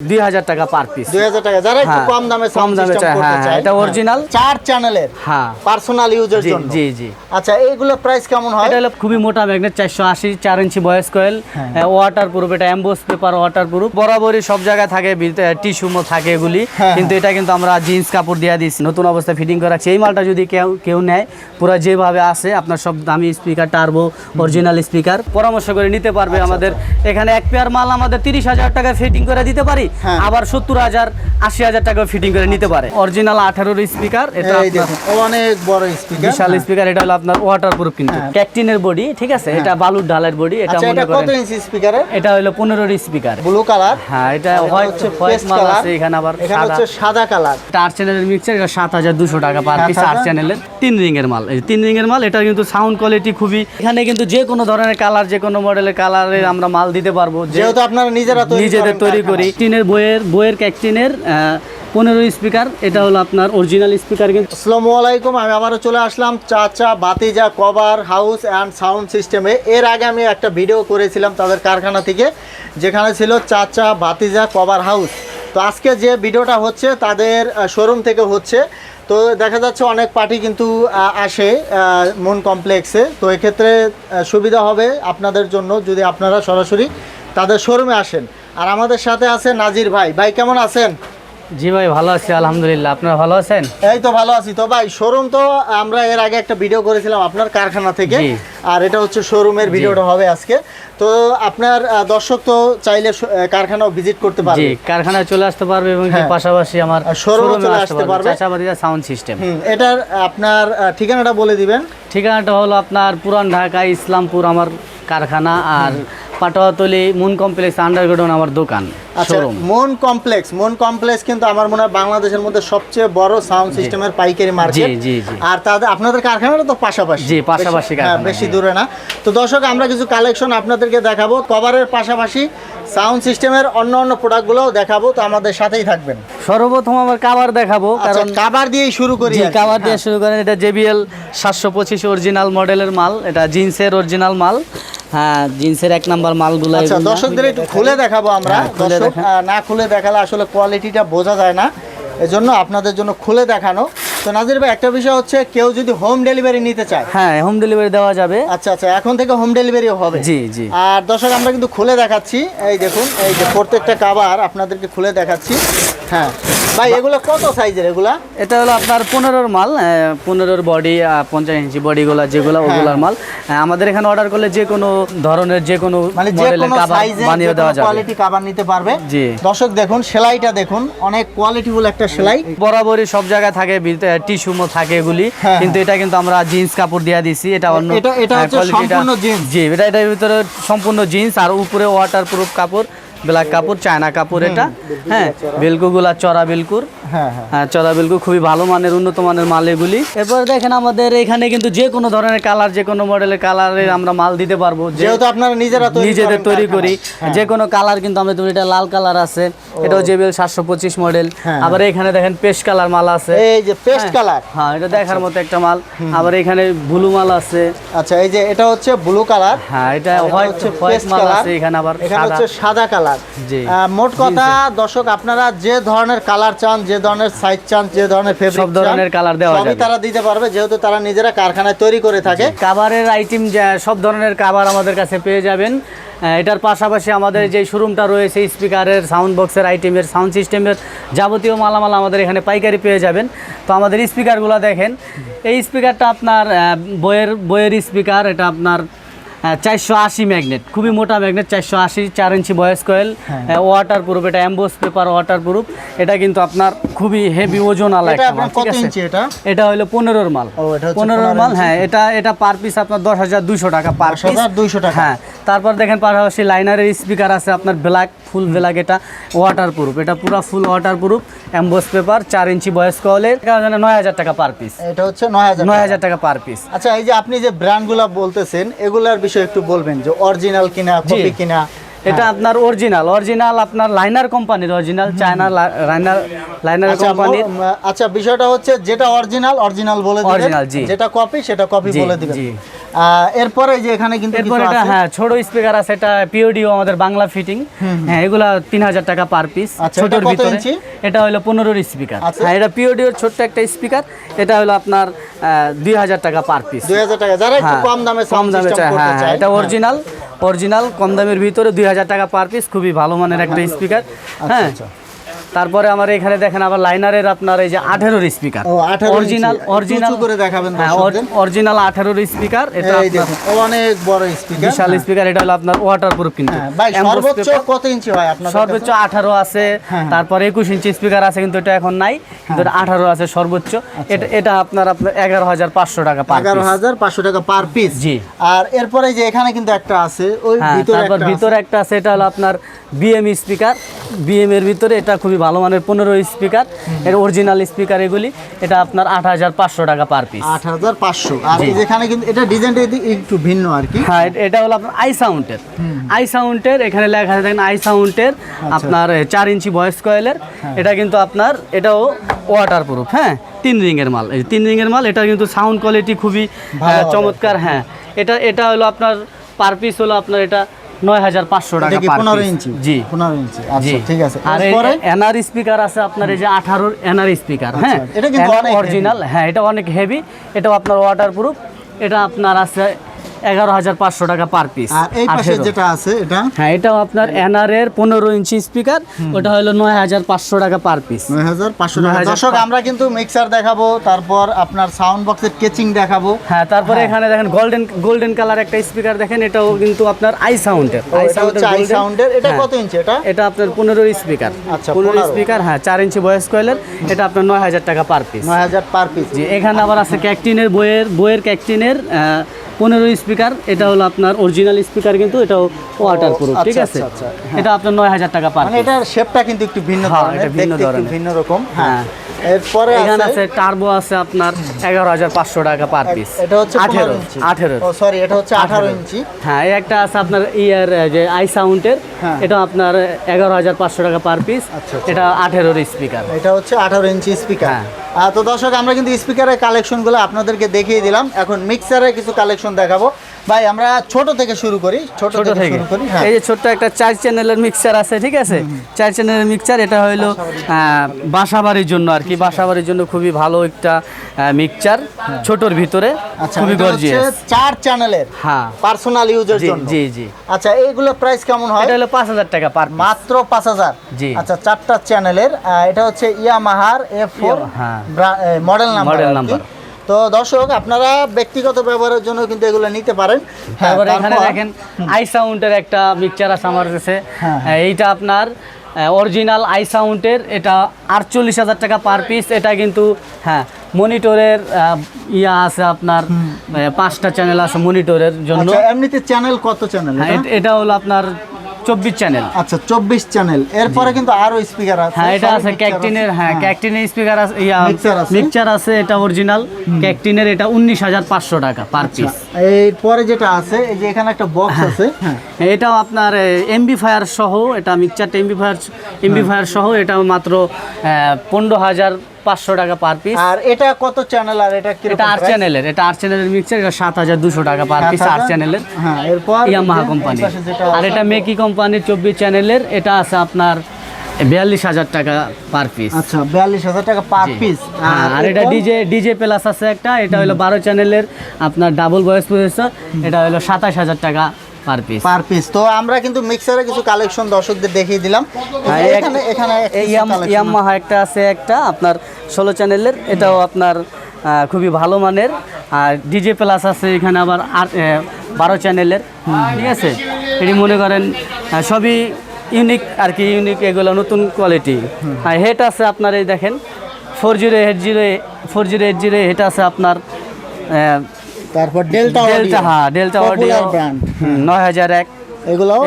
দুই হাজার টাকা পার পিস দুই হাজার টাকা। যারা একটু হ্যাঁ, কম দামে কম দামে হ্যাঁ, এটা original। চার চ্যানেলের হ্যাঁ। পার্সোনাল ইউজের জন্য। জি জি। আচ্ছা এইগুলো প্রাইস কেমন হয়? এটা হলো খুবই মোটা ম্যাগনেট চারশো আশি চার ইঞ্চি বয়স কয়েল হ্যাঁ। ওয়াটার প্রুফ এটা অ্যাম্বোস পেপার ওয়াটার প্রুফ বরাবরই সব জায়গায় থাকে টিস্যুমো থাকে এগুলি। হ্যাঁ, কিন্তু এটা কিন্তু আমরা জিন্স কাপড় দিয়ে দিচ্ছি নতুন অবস্থায় ফিটিং করা। এই মালটা যদি কেউ কেউ নেয় পুরো যেভাবে আছে আপনার সব দামি স্পিকার টার্বো অরিজিনাল স্পিকার পরামর্শ করে নিতে পারবে আচ্ছা, আমাদের। এখানে এক পেয়ার মাল আমাদের তিরিশ হাজার টাকা ফিটিং করে দিতে পারি? হ্যাঁ। আবার সত্তর হাজার আশি হাজার টাকা ফিটিং করে নিতে পারে। অরিজিনাল আঠারোর স্পিকার এটা অনেক বড় স্পিকার বিশাল স্পিকার এটা হলো আপনার ওয়াটার প্রুফ কিন্তু। হ্যাঁ। ক্যাকটিনের বডি ঠিক আছে? এটা বালুর ঢালের বডি এটা আচ্ছা মনে এটা করেন ইঞ্চি স্পিকারের এটা হলো পনেরোর স্পিকার ব্লু কালার হ্যাঁ এটা হোয়াইট হোয়াইট মাল আছে এখানে আবার এখানে সাদা। হচ্ছে সাদা কালার চ্যানেলের মিক্সার এটা সাত হাজার দুশো টাকা পার পিস 7,000 চ্যানেলের তিন রিং এর মাল। এই তিন রিং এর মাল এটা কিন্তু সাউন্ড কোয়ালিটি খুবই এখানে কিন্তু যে কোনো ধরনের কালার যে কোনো মডেলের কালারের আমরা মাল দিতে পারব। যেহেতু আপনারা নিজেরা নিজেদের তৈরি। করি। টিনের বইয়ের বইয়ের ক্যাকটিনের পনেরো স্পিকার, এটা হলো আপনার অরিজিনাল স্পিকার কিন্তু। আসসালামু আলাইকুম, আমি আবারও চলে আসলাম চাচা বাতিজা কভার হাউস অ্যান্ড সাউন্ড সিস্টেমে। এর আগে আমি একটা ভিডিও করেছিলাম তাদের কারখানা থেকে, যেখানে ছিল চাচা বাতিজা কভার হাউস। তো আজকে যে ভিডিওটা হচ্ছে তাদের শোরুম থেকে হচ্ছে, তো দেখা যাচ্ছে অনেক পার্টি কিন্তু আসে মন কমপ্লেক্সে তো এক্ষেত্রে সুবিধা হবে আপনাদের জন্য যদি আপনারা সরাসরি তাদের শোরুমে আসেন। আর আমাদের সাথে আছে নাজির ভাই। ভাই কেমন আছেন? জি ভাই ভালো আছি আলহামদুলিল্লাহ। আপনারা ভালো আছেন? এই তো ভালো আছি। তো ভাই শোরুম তো আমরা এর আগে একটা ভিডিও করেছিলাম আপনার কারখানা থেকে। আর এটা হচ্ছে শোরুমের ভিডিওটা হবে আজকে। তো আপনার দর্শক তো চাইলে কারখানাও ভিজিট করতে জি পারবে কারখানায় চলে আসতে পারবে এবং হ্যাঁ। পাশাপাশি আমার showroom-এ চলে আসতে পারবে। চাচাবাড়িয়া সাউন্ড সিস্টেম এটার আপনার ঠিকানাটা বলে দিবেন। ঠিকানাটা হলো আপনার পুরান ঢাকা ইসলামপুর আমার কারখানা। আর পাটোয়াতলি মুন কমপ্লেক্স আন্ডারগ্রাউন্ড আমার দোকান আচ্ছা মন কমপ্লেক্স মন কমপ্লেক্স কিন্তু আমার মনে হয় বাংলাদেশের মধ্যে সবচেয়ে বড় সাউন্ড সিস্টেমের পাইকারি মার্কেট জি, জি। আর তাদের আপনাদের কারখানাটা তো পাশাপাশি। জি, পাশাপাশি বেশি- হ্যাঁ, দূরে না। তো দর্শক আমরা কিছু কালেকশন আপনাদেরকে দেখাবো কভারের পাশাপাশি সাউন্ড সিস্টেমের অন্য অন্য প্রোডাক্টগুলোও দেখাবো তো আমাদের সাথেই থাকবেন। সর্বপ্রথম আমার কাভার দেখাবো আচ্ছা কারণ কাবার দিয়েই শুরু করি কাভার দিয়ে হ্যাঁ। শুরু করেন এটা জেবিএল সাতশো পঁচিশ অরিজিনাল মডেলের মাল এটা জিন্সের অরিজিনাল মাল। হ্যাঁ জিন্সের এক নাম্বার মালগুলো আচ্ছা। দর্শকদের একটু খুলে দেখাবো আমরা। হ্যাঁ, দর্শক না খুলে দেখালে আসলে কোয়ালিটিটা বোঝা যায় না। এজন্য আপনাদের জন্য খুলে দেখানো। তো নাজির ভাই একটা বিষয় হচ্ছে কেউ যদি হোম ডেলিভারি নিতে চায়। হ্যাঁ হোম ডেলিভারি দেওয়া যাবে। আচ্ছা আচ্ছা এখন থেকে হোম ডেলিভারিও হবে। জি জি। আর দর্শক আমরা কিন্তু খুলে দেখাচ্ছি। এই দেখুন এই যে প্রত্যেকটা কাবার আপনাদেরকে খুলে দেখাচ্ছি। হ্যাঁ। ভাই এগুলো কত সাইজের এগুলা? এটা হলো আপনার পনেরোর মাল পনেরোর বডি পঞ্চাশ ইঞ্চি বডিগুলো যেগুলো হ্যাঁ। ওগুলার মাল। আমাদের এখানে অর্ডার করলে যে কোনো ধরনের যে কোনো মানে যে কোনো সাইজে বানিয়ে দেওয়া যাবে। কোয়ালিটি কাবার নিতে পারবে। জি। দর্শক দেখুন সেলাইটা দেখুন অনেক কোয়ালিটিফুল একটা সেলাই। বরাবরই সব জায়গায় থাকে টিস্যুমো থাকে এগুলি। হ্যাঁ, কিন্তু এটা কিন্তু আমরা জিন্স কাপড় দিয়ে দিছি এটা অন্য এটা- এটা সম্পূর্ণ jeans। জি এটা এটার ভিতরে সম্পূর্ণ জিন্স আর উপরে ওয়াটার প্রুফ কাপড়। ব্ল্যাক কাপড় চায়না কাপড় এটা। হ্যাঁ বেলকুগুলা চড়া বেলকুর হ্যাঁ হ্যাঁ। হ্যাঁ চড়া বেলকু খুবই ভালো মানের উন্নত মানের মাল এগুলি। এরপর দেখেন আমাদের এখানে কিন্তু যে কোনো ধরনের কালার যে কোনো মডেলের কালারের আমরা মাল দিতে পারব। যেহেতু আপনারা নিজেরা নিজেদের তৈরি করি যে কোনো কালার কিন্তু আমরা তৈরি এটা লাল কালার আছে। এটাও জেবিএল সাতশো পঁচিশ মডেল। হ্যাঁ। আবার এখানে দেখেন পেস্ট কালার মাল আছে। এই যে পেস্ট হ্যাঁ। কালার। হ্যাঁ এটা দেখার মতো একটা মাল। আবার এখানে ব্লু মাল আছে। আচ্ছা এই যে এটা হচ্ছে ব্লু কালার। হ্যাঁ এটা হোয়াইট হচ্ছে হোয়াইট মাল আছে এখানে আবার এখানে হচ্ছে সাদা কালার। জি। মোট কথা দর্শক আপনারা যে ধরনের কালার চান যে ধরনের সাইজ চান যে ধরনের ফেব্রিক সব ধরনের কালার দেওয়া যাবে। তারা দিতে পারবে যেহেতু তারা নিজেরা কারখানায় তৈরি করে থাকে। কাভারের আইটেম সব ধরনের কাভার আমাদের কাছে পেয়ে যাবেন। এটার পাশাপাশি আমাদের যে শোরুমটা রয়েছে স্পিকারের সাউন্ড বক্সের আইটেমের সাউন্ড সিস্টেমের যাবতীয় মালামাল আমাদের এখানে পাইকারি পেয়ে যাবেন। তো আমাদের স্পিকারগুলো দেখেন। এই স্পিকারটা আপনার বইয়ের বইয়ের স্পিকার এটা আপনার চারশো আশি ম্যাগনেট। খুবই মোটা ম্যাগনেট চারশো আশি চার ইঞ্চি বয়স কয়েল। হ্যাঁ। ওয়াটার প্রুফ এটা অ্যাম্বোস পেপার ওয়াটার প্রুফ এটা কিন্তু আপনার খুবই হেভি ওজন আলা এটা একটা আপনার মাল, ঠিক আছে? এটা? এটা হলো পনেরোর মাল। পনেরো পনেরোর মাল হ্যাঁ এটা এটা পার পিস আপনার দশ হাজার দুইশো টাকা পার পিস দুইশো টাকা। হ্যাঁ তারপর দেখেন পাশাপাশি লাইনারের স্পিকার আছে আপনার ব্ল্যাক ফুল ব্ল্যাক এটা ওয়াটার প্রুফ এটা পুরো full waterproof emboss paper চার ইঞ্চি বয়স্ক হলে নয় হাজার টাকা পার পিস এটা হচ্ছে নয় হাজার নয় হাজার টাকা পার পিস আচ্ছা এই যে আপনি যে ব্র্যান্ডগুলো বলতেছেন এগুলার বিষয়ে একটু বলবেন যে অরিজিনাল কিনা কপি কিনা? এটা আপনার অরিজিনাল অরিজিনাল আপনার লাইনার কোম্পানির অরিজিনাল চায়না লাইনার লাইনার আচ্ছা কোম্পানির আচ্ছা বিষয়টা হচ্ছে যেটা অরিজিনাল অরিজিনাল বলে দিবেন। যেটা কপি সেটা কপি বলে দিবেন। এরপরে যে এখানে কিন্তু এরপর এটা হ্যাঁ ছোট স্পিকার আছে এটা পিওডিও আমাদের বাংলা ফিটিং হ্যাঁ এগুলা তিন হাজার টাকা পার পিস আচ্ছা, ছোটর ভিতরে। এটা হলো পনেরোর স্পিকার আচ্ছা। হ্যাঁ এটা পিওডিওর ছোট্ট একটা স্পিকার এটা হলো আপনার দুই হাজার টাকা পার পিস দুই হাজার টাকা যারা একটু কম দামে কম দামে চাই হ্যাঁ হ্যাঁ, এটা অরিজিনাল অরিজিনাল কম দামের ভিতরে দুই হাজার টাকা পার পিস খুবই ভালো মানের একটা স্পিকার হ্যাঁ আচ্ছা। তারপরে আমার এখানে দেখেন আবার লাইনারের আপনার এই যে আঠেরোর স্পিকার ও, 18 অরিজিনাল অরিজিনাল করে দেখাবেন হ্যাঁ অরিজিনাল আঠেরোর স্পিকার এটা অনেক বড় স্পিকার বিশাল স্পিকার এটা হলো আপনার ওয়াটার প্রুফ কিন্তু। হ্যাঁ সর্বোচ্চ কত ইঞ্চি হয় আপনার সর্বোচ্চ আঠারো আছে হ্যাঁ। তারপরে একুশ ইঞ্চি স্পিকার আছে কিন্তু এটা এখন নাই। কিন্তু আঠারো আছে সর্বোচ্চ। এটা এটা আপনার আপনার এগারো হাজার পাঁচশো টাকা এগারো হাজার পাঁচশো টাকা পার পিস জি। আর এরপরে যে এখানে কিন্তু একটা আছে ওই হ্যাঁ ভিতরে তারপর ভিতরে একটা আছে এটা হলো আপনার বিএম স্পিকার বিএম এর ভিতরে এটা খুবই ভালো মানের পনেরো স্পিকার এর অরিজিনাল স্পিকার এগুলি এটা আপনার আট হাজার পাঁচশো টাকা পার পিস আট হাজার পাঁচশো। আর যেখানে কিন্তু এটা ডিজাইনটা একটু ভিন্ন আর কি। হ্যাঁ এটা হলো আপনার আই সাউন্ডের আই সাউন্ডের এখানে লেখা আছে দেখেন আই সাউন্ডের আচ্ছা। আপনার চার ইঞ্চি ভয়েস কয়েলের হ্যাঁ। এটা কিন্তু আপনার এটাও ওয়াটার প্রুফ হ্যাঁ তিন রিংয়ের মাল। এই তিন রিংয়ের মাল এটা কিন্তু সাউন্ড কোয়ালিটি খুবই হবে। চমৎকার হ্যাঁ। এটা এটা হলো আপনার পার পিস হলো আপনার এটা নয় হাজার পাঁচশো এটা টাকা পনেরো ইঞ্চি? জি। পনেরো ইঞ্চি। জি। আচ্ছা ঠিক আছে। আর এনআর স্পিকার আছে আপনার এই যে আঠারোর এনআর স্পিকার হ্যাঁ? আচ্ছা, এটা কিন্তু অরিজিনাল হ্যাঁ এটা অনেক হেভি এটাও আপনার ওয়াটার প্রুফ এটা আপনার আছে এগারো হাজার পাঁচশো টাকা পার পিস আর এই পাশে যেটা আছে এটা? হ্যাঁ এটাও আপনার এনআর এর পনেরো ইঞ্চি স্পিকার ওটা হলো নয় হাজার পাঁচশো টাকা পার পিস নয় হাজার পাঁচশো টাকা। দর্শক আমরা কিন্তু মিক্সার দেখাবো তারপর আপনার সাউন্ড বক্সের কেচিং দেখাবো। হ্যাঁ তারপরে এখানে দেখেন গোল্ডেন গোল্ডেন কালার একটা স্পিকার দেখেন এটাও কিন্তু আপনার আই সাউন্ডের ও, এটা আই সাউন্ডের এটা কত ইঞ্চি এটা? এটা আপনার পনেরো স্পিকার আচ্ছা, পনেরো 15 স্পিকার হ্যাঁ চার ইঞ্চি ভয়েস কয়েলের। এটা আপনার নয় হাজার টাকা পার পিস নয় হাজার পার পিস জি এখানে আবার আছে ক্যাকটিনের বইয়ের বইয়ের ক্যাকটিনের পনেরো স্পিকার এটা হলো আপনার অরিজিনাল স্পিকার কিন্তু এটাও ওয়াটার প্রুফ ঠিক আচ্ছা, আছে? আচ্ছা, আচ্ছা, এটা আপনার নয় হাজার টাকা পার মানে এটার শেপটা কিন্তু একটু ভিন্ন হ্যাঁ, ধরনের ভিন্ন ধরনের। ভিন্ন রকম হ্যাঁ। হ্যাঁ। এরপরে এখানে আছে টার্বো আছে আপনার এগারো হাজার পাঁচশো টাকা পার পিস এটা হচ্ছে আঠেরো 15 আঠেরো। সরি এটা হচ্ছে আঠারো ইঞ্চি। হ্যাঁ এই একটা আছে আপনার ইয়ার যে আই সাউন্ডের হ্যাঁ। এটা আপনার এগারো হাজার পাঁচশো টাকা পার পিস। এটা আঠেরোর স্পিকার এটা হচ্ছে আঠারো ইঞ্চি স্পিকার হ্যাঁ। তো দর্শক আমরা কিন্তু স্পিকারের কালেকশনগুলো আপনাদেরকে দেখিয়ে দিলাম। এখন মিক্সারের কিছু কালেকশন দেখাবো। ভাই আমরা ছোট থেকে শুরু করি ছোট ছোট থেকে থেকে। শুরু করি হ্যাঁ। এই যে ছোট্ট একটা চার চ্যানেলের মিক্সার আছে ঠিক আছে? চার চ্যানেলের মিক্সার এটা আহ, বাসাবাড়ির জন্য আর কি। বাসাবাড়ির জন্য খুবই ভালো একটা মিক্সচার ছোটর ভিতরে আচ্ছা খুবই গর্জিয়াস চার চ্যানেলের হ্যাঁ। পার্সোনাল ইউজের জন্য। জি জি। আচ্ছা এইগুলো প্রাইস কেমন হয়? এটা হলো পাঁচ হাজার টাকা পার মাত্র পাঁচ হাজার। জি। আচ্ছা চারটা চ্যানেলের এটা হচ্ছে ইয়ামাহার এফ ফোর হ্যাঁ। মডেল নাম্বার Model আর তো দর্শক আপনারা ব্যক্তিগত ব্যবহারের জন্য কিন্তু এগুলো নিতে পারেন। হ্যাঁ, তারপরে এখানে দেখেন আই সাউন্ডের একটা মিক্সচার আছে আমার কাছে। হ্যাঁ, হ্যাঁ, এইটা আপনার অরিজিনাল আই সাউন্ডের এটা আটচল্লিশ হাজার টাকা পার পিস এটা কিন্তু হ্যাঁ মনিটরের ইয়া আছে আপনার পাঁচটা চ্যানেল আছে মনিটরের জন্য। আচ্ছা এমনিতে চ্যানেল কত চ্যানেল এটা হলো আপনার চব্বিশ চ্যানেল আচ্ছা চব্বিশ চ্যানেল এরপরে কিন্তু আরও স্পিকার আছে। হ্যাঁ এটা আছে ক্যাকটিনের হ্যাঁ ক্যাকটিনের স্পিকার আছে Mixer আছে। মিক্সচার আছে এটা অরিজিনাল ক্যাকটিনের এটা উনিশ হাজার পাঁচশো টাকা পার পিস এরপরে যেটা আছে এই যে এখানে একটা বক্স আছে। হ্যাঁ। এটাও আপনার এমবি ফায়ার সহ এটা মিক্সচারটা এমবি ফায়ার এমবি ফায়ার সহ এটাও মাত্র পনেরো হাজার পাঁচশো টাকা পার পিস আর এটা কত চ্যানেল আর এটা এটা আট চ্যানেলের এটা আট চ্যানেলের মিক্সচার এটা সাত হাজার দুশো টাকা পার পিস আট চ্যানেলের হ্যাঁ এরপর ইয়ামাহা কোম্পানি আর এটা মেকি কোম্পানির চব্বিশ চ্যানেলের এটা আছে আপনার বিয়াল্লিশ হাজার টাকা পার পিস আচ্ছা বিয়াল্লিশ হাজার টাকা পার পিস হ্যাঁ, আর এটা ডিজে ডিজে প্লাস আছে একটা এটা হলো বারো চ্যানেলের আপনার ডাবল ভয়েস প্রসেসর এটা হলো সাতাশ হাজার টাকা পার পিস পার পিস তো আমরা কিন্তু মিক্সারে কিছু কালেকশন দর্শকদের দেখিয়ে দিলাম। হ্যাঁ, এখানে এখানে ইয়ামাহা একটা আছে একটা আপনার ষোলো চ্যানেলের এটাও আপনার খুবই ভালো মানের। আর ডিজে প্লাস আছে এখানে আবার আট বারো চ্যানেলের। ঠিক আছে? এটি মনে করেন সবই ইউনিক আর কি ইউনিক এগুলো নতুন কোয়ালিটি আর হেড আছে আপনার এই দেখেন four zero eight zero four zero eight zero head আছে আপনার তারপর ডেল্টা ডেল্টা হ্যাঁ ডেল্টা অডিও নয় হাজার এক। এগুলোও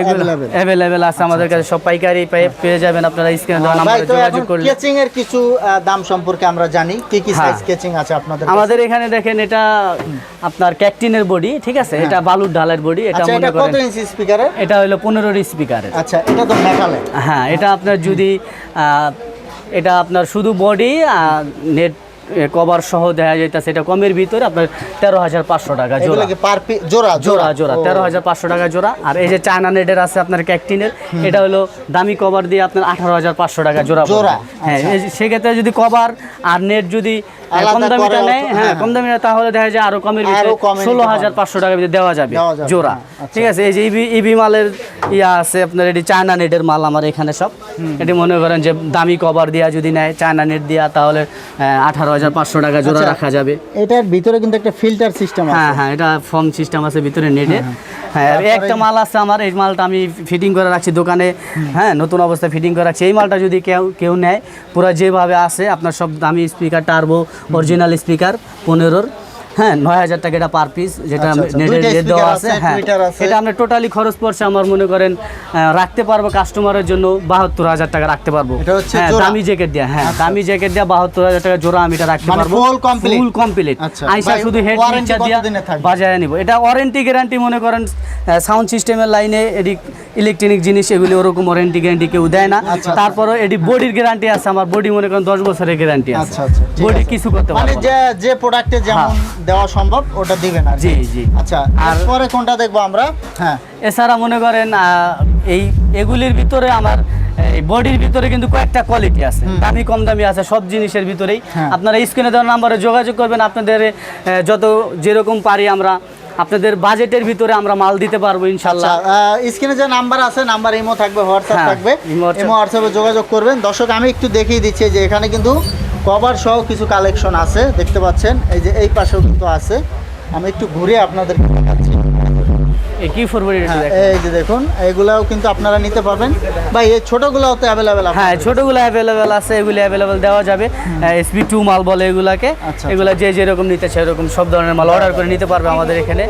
অ্যাভেলেবেল আছে আমাদের কাছে। সব পাইকারি পেয়ে- পেয়ে যাবেন আপনারা স্ক্রিনে দেওয়া নাম্বারে যোগাযোগ করলে। কেচিং এর কিছু দাম সম্পর্কে আমরা জানি। কি কি হ্যাঁ। সাইজ কেচিং আছে আপনাদের আমাদের এখানে দেখেন এটা আপনার ক্যাকটিনের বডি ঠিক আছে? এটা বালুর ঢালের বডি এটা আচ্ছা মনে এটা কত ইঞ্চি স্পিকারের এটা হলো পনেরোর স্পিকারের আচ্ছা এটা তো মেটালের হ্যাঁ এটা আপনার যদি এটা আপনার শুধু বডি নেট কভার সহ দেখা যাইতেছে সেটা কমের ভিতরে আপনার তেরো হাজার পাঁচশো টাকা জোড়া। পার পি- জোড়া জোড়া? জোড়া তেরো হাজার পাঁচশো টাকা জোড়া। আর এই যে চায়না নেটের আছে আপনার ক্যাকটিনের এটা হলো দামি কভার দিয়ে আপনার আঠারো হাজার পাঁচশো টাকা জোড়া। জোড়া, হ্যাঁ আচ্ছা। সেক্ষেত্রে যদি কভার আর নেট যদি কম দামিটা নেয় হ্যাঁ হ্যাঁ, কম নেয় তাহলে দেখা যায় আরও কমের ভিতরে ষোলো হাজার পাঁচশো টাকার ভিতরে দেওয়া যাবে জোড়া। হ্যাঁ, আচ্ছা। ঠিক আছে এই যে ইবি ইবি মালের ইয়া আছে আপনার এটি চায়না নেটের মাল আমার এখানে সব। এটি মনে করেন যে দামি কভার দিয়া যদি নেয় চায়না নেট দিয়া তাহলে আঠারো হাজার পাঁচশো টাকা জোড়া আচ্ছা। রাখা যাবে। এটার ভিতরে কিন্তু একটা ফিল্টার সিস্টেম হ্যাঁ হ্যাঁ এটা ফর্ম সিস্টেম আছে ভিতরে নেটে হ্যাঁ একটা মাল আছে আমার এই মালটা আমি ফিটিং করে রাখছি দোকানে। হ্যাঁ নতুন অবস্থায় ফিটিং করে রাখছি। এই মালটা যদি কেউ কেউ নেয় পুরো যেভাবে আছে আপনার সব দামি স্পিকার টার্বো অরিজিনাল স্পিকার পনেরোর হ্যাঁ নয় হাজার টাকা এটা পার পিস যেটা আচ্ছা, আচ্ছা। নেটের রেট দেওয়া আছে হ্যাঁ। এটা আমরা টোটালি খরচ পড়ছে আমার মনে করেন রাখতে পারব কাস্টমারের জন্য বাহাত্তর হাজার টাকা রাখতে পারব। হ্যাঁ দামি জ্যাকেট দিয়া হ্যাঁ দামি জ্যাকেট দিয়া বাহাত্তর হাজার টাকা জোড়া আমি এটা রাখতে মানে পারব। ফুল কমপ্লিট আচ্ছা। আইসা শুধু হেড warranty দিয়া নিব। এটা ওয়ারেন্টি গ্যারান্টি মনে করেন সাউন্ড সিস্টেমের লাইনে এডি ইলেকট্রনিক জিনিস এগুলি ওরকম ওয়ারেন্টি গ্যারান্টি কেউ দেয় না। আচ্ছা। তারপরে এডি বডির গ্যারান্টি আছে আমার বডি মনে করেন দশ বছরের গ্যারান্টি আছে। আচ্ছা আচ্ছা বডি কিছু করতে মানে পারব। যে যে প্রোডাক্টে যেমন দেওয়া সম্ভব ওটা দিবেন আর জি জি। আচ্ছা আর পরে কোনটা দেখব আমরা? হ্যাঁ। এছাড়া মনে করেন এই এগুলির ভিতরে আমার এই বডির ভিতরে কিন্তু কয়েকটা কোয়ালিটি আছে। দামি কম দামি আছে সব জিনিসের ভিতরেই। হ্যাঁ। আপনারা স্ক্রিনে দেওয়ার নাম্বারে যোগাযোগ করবেন আপনাদের যত যেরকম পারি আমরা আপনাদের বাজেটের ভিতরে আমরা মাল দিতে পারব আচ্ছা ইনশাল্লাহ স্ক্রিনে যে নাম্বার আছে নাম্বার ইমো থাকবে হোয়াটসঅ্যাপ হ্যাঁ, থাকবে। ইমো হোয়াটসঅ্যাপে যোগাযোগ করবেন। দর্শক আমি একটু দেখিয়ে দিচ্ছি যে এখানে কিন্তু কভার সহ কিছু কালেকশন আছে, দেখতে পাচ্ছেন। এই যে এই পাশেও কিন্তু আছে। আমি একটু ঘুরে এই কি ফরওয়ার্ড হ্যাঁ, এই যে দেখুন এগুলাও কিন্তু আপনারা নিতে পারবেন। বা এই ছোটগুলোও তো অ্যাভেলেবেল হ্যাঁ ছোটগুলো অ্যাভেলেবেল আছে এগুলি অ্যাভেলেবেল দেওয়া যাবে। এসপি টু মাল বলে এগুলাকে। আচ্ছা, এগুলা যে যেরকম নিতে সেরকম সব ধরনের মাল অর্ডার করে নিতে পারবে আমাদের এখানে।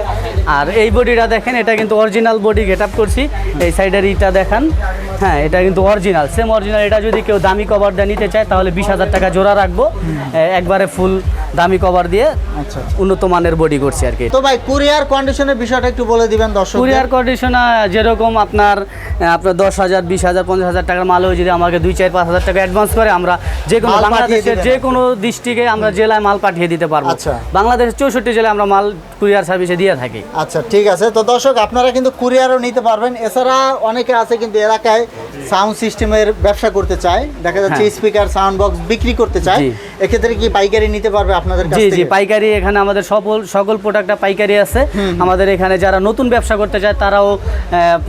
আর এই বডিটা দেখেন এটা কিন্তু অরিজিনাল বডি গেট আপ করছি এই সাইডের ইটা দেখান। হ্যাঁ এটা কিন্তু অরিজিনাল সেম অরিজিনাল এটা যদি কেউ দামি কভার দিয়ে নিতে চায় তাহলে বিশ হাজার টাকা জোড়া রাখব। একবারে ফুল দামি কভার দিয়ে আচ্ছা। উন্নত মানের বডি করছি আর কি। তো ভাই কুরিয়ার কন্ডিশনের বিষয়টা একটু বলে দিবেন দর্শক কুরিয়ার কন্ডিশনে যেরকম আপনার আপনার দশ হাজার বিশ হাজার পঞ্চাশ হাজার টাকার মালও যদি আমাকে দুই চার পাঁচ হাজার টাকা অ্যাডভান্স করে আমরা যে কোনো বাংলাদেশের যে কোনো ডিস্ট্রিক্টে আমরা জেলায় মাল পাঠিয়ে দিতে পারব। আচ্ছা। বাংলাদেশের চৌষট্টি জেলায় আমরা মাল কুরিয়ার সার্ভিসে দিয়ে থাকি। আচ্ছা ঠিক আছে। তো দর্শক আপনারা কিন্তু কুরিয়ারও নিতে পারবেন। এছাড়া অনেকে আছে কিন্তু এলাকায় সাউন্ড সিস্টেমের ব্যবসা করতে চায়। দেখা যাচ্ছে হ্যাঁ। স্পিকার সাউন্ড বক্স বিক্রি করতে চায়। এক্ষেত্রে কি পাইকারি নিতে পারবে আপনাদের জি জি পাইকারি এখানে আমাদের সকল সকল প্রোডাক্টটা পাইকারি আছে। আমাদের এখানে যারা নতুন ব্যবসা করতে চায় তারাও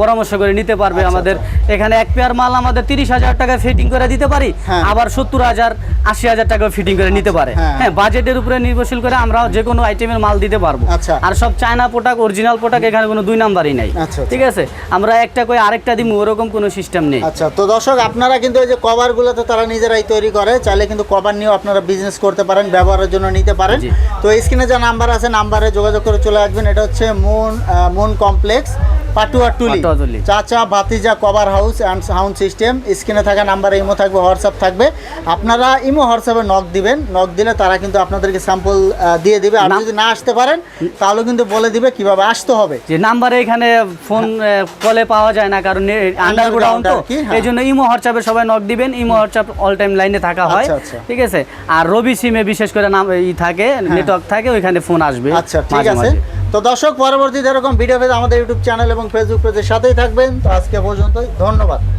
পরামর্শ করে নিতে পারবে আচ্ছা, আমাদের। এখানে এক পেয়ার মাল আমাদের তিরিশ হাজার টাকা ফিটিং করে দিতে পারি। হ্যাঁ। আবার সত্তর হাজার আশি হাজার টাকা ফিটিং করে নিতে পারে। হ্যাঁ। হ্যাঁ বাজেটের উপরে নির্ভরশীল করে আমরা যে কোনো আইটেমের মাল দিতে পারব। আচ্ছা। আর সব চায়না প্রোডাক্ট অরিজিনাল প্রোডাক্ট এখানে কোনো দুই নাম্বারই নাই। আচ্ছা, আচ্ছা। ঠিক আছে? আমরা একটা করে আরেকটা দিব ওরকম কোনো সিস্টেম নেই আচ্ছা তো দর্শক আপনারা কিন্তু এই যে কভারগুলো তো তারা নিজেরাই তৈরি করে চাইলে কিন্তু কভার নিয়েও আপনারা বিজনেস করতে পারেন ব্যবহারের জন্য নিতে পারেন। তো স্ক্রিনে যে নাম্বার আছে নাম্বারে যোগাযোগ করে চলে আসবেন। এটা হচ্ছে Moon Moon complex Patuatuli Patuatuli. Chacha Bhatija cover house and sound system. স্ক্রিনে থাকা নাম্বারে ইমো থাকবে হোয়াটসঅ্যাপ থাকবে। আপনারা ইমো হোয়াটসঅ্যাপে নক দিবেন। নক দিলে তারা কিন্তু আপনাদেরকে স্যাম্পল দিয়ে দিবে। আর যদি না আসতে পারেন তাহলে কিন্তু বলে দিবে কীভাবে আসতে হবে। যে নাম্বারে এখানে ফোন কলে পাওয়া যায় না কারণ আন্ডারগ্রাউন্ড তো। হ্যাঁ। এই জন্য ইমো হোয়াটসঅ্যাপে সবাই নক দিবেন। ইমো হোয়াটসঅ্যাপ অল টাইম লাইনে থাকা হয়। আচ্ছা, আচ্ছা। ঠিক আছে? আর রবি সিমে বিশেষ করে নাম ই থাকে নেটওয়ার্ক থাকে ওইখানে ফোন আসবে আচ্ছা ঠিক আছে। তো দর্শক, পরবর্তীতে এরকম ভিডিও পেতে আমাদের ইউটিউব চ্যানেল এবং ফেসবুক পেজের সাথেই থাকবেন। তো আজকে পর্যন্তই, ধন্যবাদ।